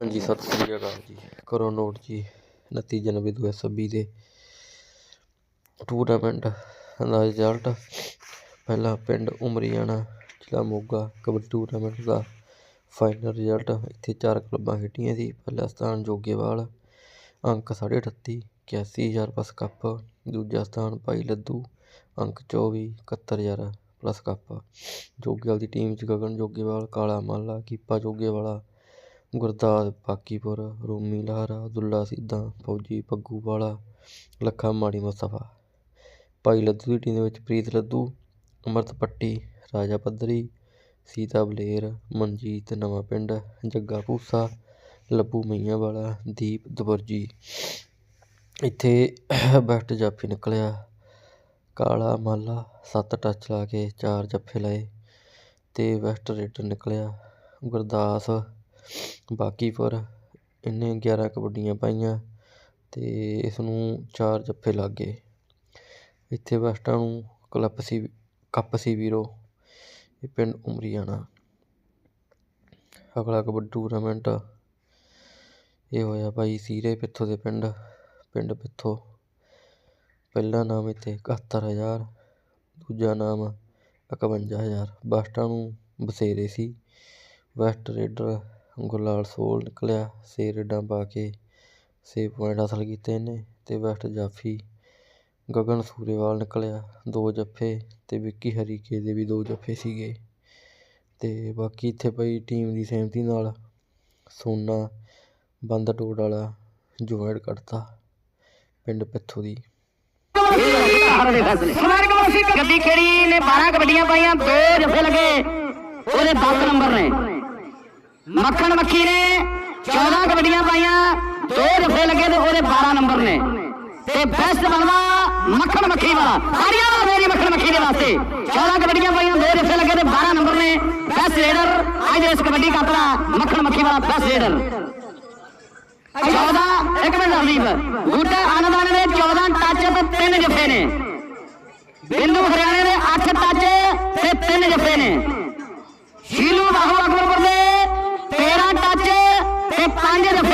ਹਾਂਜੀ, ਸਤਿ ਸ੍ਰੀ ਅਕਾਲ ਜੀ। ਕਰੋ ਨੋਟ ਜੀ 29 ਜਨਵਰੀ 2026 ਦੇ ਟੂਰਨਾਮੈਂਟ ਦਾ ਰਿਜ਼ਲਟ ਪਹਿਲਾ ਪਿੰਡ ਉਮਰੀਆਣਾ, ਜ਼ਿਲ੍ਹਾ ਮੋਗਾ, ਕਬੱਡੀ ਟੂਰਨਾਮੈਂਟ ਦਾ ਫਾਈਨਲ ਰਿਜ਼ਲਟ ਇੱਥੇ ਚਾਰ ਕਲੱਬਾਂ ਖੇਡੀਆਂ ਸੀ। ਪਹਿਲਾ ਸਥਾਨ ਜੋਗੇਵਾਲ, ਅੰਕ ਸਾਢੇ ਅਠੱਤੀ, ਇਕਿਆਸੀ ਹਜ਼ਾਰ ਪਲੱਸ ਕੱਪ ਦੂਜਾ ਸਥਾਨ ਭਾਈ ਲੱਦੂ, ਅੰਕ ਚੌਵੀ, ਇਕਹੱਤਰ ਹਜ਼ਾਰ ਪਲੱਸ ਕੱਪ ਜੋਗੇਵਾਲ ਦੀ ਟੀਮ 'ਚ ਗਗਨ ਜੋਗੇਵਾਲ, ਕਾਲਾ ਮਾਲਾ, ਕੀਪਾ ਜੋਗੇਵਾਲਾ ਗੁਰਦਾਸ, ਬਾਕੀਪੁਰ, ਰੋਮੀ ਲਾਹਰਾ ਅਬਦੁੱਲਾ ਸੀਦਾ ਫੌਜੀ ਪੱਗੂ ਵਾਲਾ, ਲੱਖਾ ਮਾੜੀ ਮੁਸਤਫਾ। ਭਾਈ ਲੱਦੂ ਦੀ ਟੀਮ ਦੇ ਵਿੱਚ ਪ੍ਰੀਤ ਲੱਦੂ, ਅੰਮ੍ਰਿਤ ਪੱਟੀ, ਰਾਜਾ ਪੱਧਰੀ, ਸੀਤਾ ਬਲੇਰ, ਮਨਜੀਤ ਨਵਾਂ ਪਿੰਡ, ਜੱਗਾ ਭੂਸਾ, ਲੱਭੂ ਮਈਆਂ ਵਾਲਾ, ਦੀਪ ਦਬੁਰਜੀ ਇੱਥੇ ਬੈਸਟ ਜਾਫੀ ਨਿਕਲਿਆ। ਕਾਲਾ ਮਾਲਾ, ਸੱਤ ਟੱਚ ਲਾ ਕੇ ਚਾਰ ਜੱਫੇ ਲਏ ਅਤੇ ਵੈਸਟ ਰੇਡਰ ਨਿਕਲਿਆ। ਗੁਰਦਾਸ ਬਾਕੀਪੁਰ ਇਹਨੇ ਗਿਆਰਾਂ ਕਬੱਡੀਆਂ ਪਾਈਆਂ ਅਤੇ ਇਸ ਨੂੰ ਚਾਰ ਜੱਫੇ ਲੱਗ ਗਏ। ਇੱਥੇ ਬੈਸਟਾਂ ਨੂੰ ਕਲੱਪ ਸੀ, ਕੱਪ ਸੀ ਵੀਰੋ, ਇਹ ਪਿੰਡ ਉਮਰੀਆਣਾ। ਅਗਲਾ ਕਬੱਡੀ ਟੂਰਨਾਮੈਂਟ ਇਹ ਹੋਇਆ ਭਾਈ ਸੀਰੇ ਪਿੱਥੋਂ ਦੇ ਪਿੰਡ ਪਿੰਡ ਪਿੱਥੋਂ। ਪਹਿਲਾ ਨਾਮ ਇੱਥੇ ਇਕਹੱਤਰ ਹਜ਼ਾਰ, ਦੂਜਾ ਨਾਮ ਇਕਵੰਜਾ ਹਜ਼ਾਰ। ਬੈਸਟਾਂ ਨੂੰ ਬਸੇਰੇ ਸੀ, ਵੈਸਟ ਰੇਡਰ ਗੁਰਲਾਲ ਸੋਲ ਨਿਕਲਿਆ ਛੇ ਰੇਡਾਂ ਪਾ ਕੇ ਛੇ ਪੁਆਇੰਟ ਹਾਸਲ ਕੀਤੇ ਇਹਨੇ ਅਤੇ ਬੈਸਟ ਜਾਫੀ, ਗਗਨ ਸੂਰੇਵਾਲ ਨਿਕਲਿਆ, ਦੋ ਜੱਫੇ ਅਤੇ ਵਿੱਕੀ ਹਰੀਕੇ ਦੇ ਵੀ ਦੋ ਜੱਫੇ ਸੀਗੇ। ਅਤੇ ਬਾਕੀ ਇੱਥੇ ਪਈ ਟੀਮ ਦੀ ਸਹਿਮਤੀ ਨਾਲ ਸੋਨਾ ਬੰਦ ਟੋਡ ਵਾਲਾ ਜੁਆਇੰਟ ਕੱਢਤਾ ਪਿੰਡ ਪਿੱਥੋਂ ਦੀ। ਗੱਡੀ ਖੇੜੀ ਨੇ 12 ਕਬੱਡੀਆਂ ਪਾਈਆਂ, ਦੋ ਜੱਫੇ ਲੱਗੇ, ਉਹਦੇ 10 ਨੰਬਰ ਨੇ। ਮੱਖਣ ਮੱਖੀ ਨੇ 14 ਕਬੱਡੀਆਂ ਪਾਈਆਂ, ਦੋ ਜੱਫੇ ਲੱਗੇ ਤੇ ਉਹਦੇ 12 ਨੰਬਰ ਨੇ। ਤੇ ਬੈਸਟ ਬਣਵਾ ਮੱਖਣ ਮੱਖੀ ਵਾਲਾ। ਸਾਰੀਆਂ ਦਾ ਮੇਰੀ ਮੱਖਣ ਮੱਖੀ ਦੇ ਵਾਸਤੇ। 14 ਕਬੱਡੀਆਂ ਪਾਈਆਂ, ਦੋ ਜੱਫੇ ਲੱਗੇ ਤੇ 12 ਨੰਬਰ ਨੇ। ਬੈਸਟ ਰੇਡਰ ਅੱਜ ਇਸ ਕਬੱਡੀ ਕੱਪ ਦਾ ਮੱਖਣ ਮੱਖੀ ਵਾਲਾ ਬੈਸਟ ਰੇਡਰ 14 ਇੱਕ ਮਿੰਟ ਹਰਦੀਪ, ਬੂਟਾ ਆਨੰਦਾਨ ਨੇ 14 ਟੱਚ ਤੇ ਤਿੰਨ ਜੱਫੇ ਨੇ। ਬਿੰਦੂ ਹਰਿਆਣੇ ਦੇ 8 ਟੱਚ ਤੇ ਤਿੰਨ ਜੱਫੇ ਨੇ।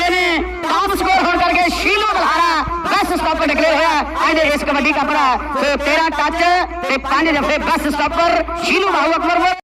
5 ਜੱਫੇ ਨੇ ਟਾਪ ਸਕੋਰ ਹੋਣ ਕਰਕੇ Shilu Balhara best stopper declare ਹੋਇਆ। ਅੱਜ ਦੇ ਇਸ ਕਬੱਡੀ ਕੱਪ ਦਾ ਤੇ 13 ਟੱਚ ਤੇ 5 ਜੱਫੇ ਬੈਸਟ ਸਟਾਪਰ ਸ਼ੀਲੂ ਬਾਹੂ ਅਕਬਰਪੁਰ